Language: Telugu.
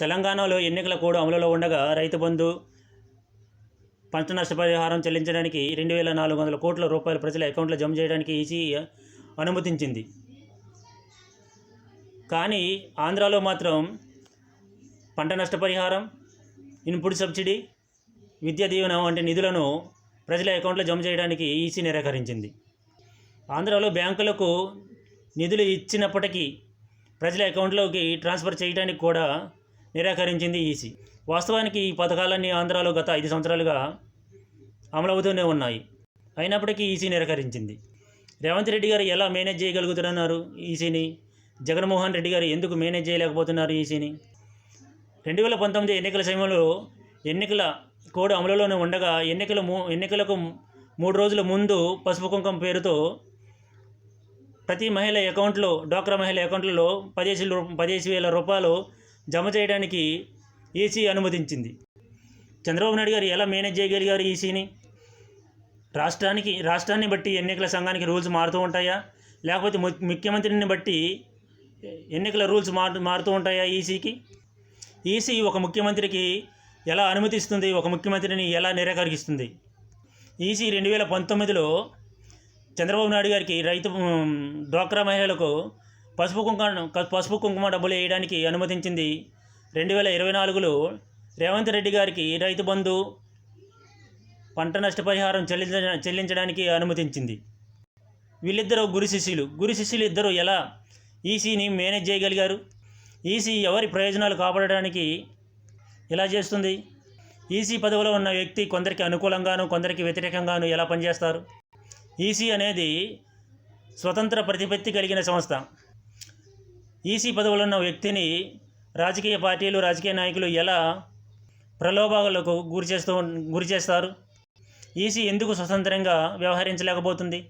తెలంగాణలో ఎన్నికల కోడ్ అమలులో ఉండగా రైతు బంధు పంట నష్టపరిహారం చెల్లించడానికి రెండు వేల నాలుగు వందల కోట్ల రూపాయలు ప్రజల అకౌంట్లో జమ చేయడానికి ఈసీ అనుమతించింది. కానీ ఆంధ్రాలో మాత్రం పంట నష్టపరిహారం ఇన్పుట్ సబ్సిడీ విద్యా దీవెన వంటి నిధులను ప్రజల అకౌంట్లో జమ చేయడానికి ఈసీ నిరాకరించింది. ఆంధ్రాలో బ్యాంకులకు నిధులు ఇచ్చినప్పటికీ ప్రజల అకౌంట్లోకి ట్రాన్స్ఫర్ చేయడానికి కూడా నిరాకరించింది ఈసీ. వాస్తవానికి ఈ పథకాలన్నీ ఆంధ్రాలో గత ఐదు సంవత్సరాలుగా అమలవుతూనే ఉన్నాయి. అయినప్పటికీ ఈసీ నిరాకరించింది. రేవంత్ రెడ్డి గారు ఎలా మేనేజ్ చేయగలుగుతున్నారు ఈసీని? జగన్మోహన్ రెడ్డి గారు ఎందుకు మేనేజ్ చేయలేకపోతున్నారు ఈసీని? రెండు వేల పంతొమ్మిది ఎన్నికల సమయంలో ఎన్నికల కోడ్ అమలులోనే ఉండగా ఎన్నికల మూ ఎన్నికలకు మూడు రోజుల ముందు పసుపు కుంకం పేరుతో ప్రతి మహిళ అకౌంట్లో డ్వాక్రా మహిళ అకౌంట్లలో పదిహేసి రూ- పదిహేసి వేల రూపాయలు జమ చేయడానికి ఈసీ అనుమతించింది. చంద్రబాబు నాయుడు గారు ఎలా మేనేజ్ చేయగలిగారు ఈసీని రాష్ట్రానికి రాష్ట్రాన్ని బట్టి ఎన్నికల సంఘానికి రూల్స్ మారుతూ ఉంటాయా? లేకపోతే ము- ముఖ్యమంత్రిని బట్టి ఎన్నికల రూల్స్ మారు మారుతూ ఉంటాయా ఈసీకి ఈసీ ఒక ముఖ్యమంత్రికి ఎలా అనుమతిస్తుంది? ఒక ముఖ్యమంత్రిని ఎలా నిరాకరిస్తుంది? ఈసీ రెండు వేల పంతొమ్మిదిలో చంద్రబాబు నాయుడు గారికి రైతు డ్వాక్రా మహిళలకు పసుపు కుంకుమ పసుపు కుంకుమ డబ్బులు వేయడానికి అనుమతించింది. రెండు వేల ఇరవై నాలుగులో రేవంత్ రెడ్డి గారికి రైతు బంధు పంట నష్టపరిహారం చెల్లించ చెల్లించడానికి అనుమతించింది. వీళ్ళిద్దరూ గురు శిష్యులు. గురు శిష్యులు ఇద్దరు ఎలా ఈసీని మేనేజ్ చేయగలిగారు? ఈసీ ఎవరి ప్రయోజనాలు కాపాడడానికి ఎలా చేస్తుంది? ఈసీ పదవిలో ఉన్న వ్యక్తి కొందరికి అనుకూలంగాను కొందరికి వ్యతిరేకంగాను ఎలా పనిచేస్తారు? ఈసీ అనేది స్వతంత్ర ప్రతిపత్తి కలిగిన సంస్థ. ఈసీ పదవులున్న ఉన్న వ్యక్తిని రాజకీయ పార్టీలు రాజకీయ నాయకులు ఎలా ప్రలోభాలకు గురి చేస్తూ గురి చేస్తారు? ఈసీ ఎందుకు స్వతంత్రంగా వ్యవహరించలేకపోతుంది?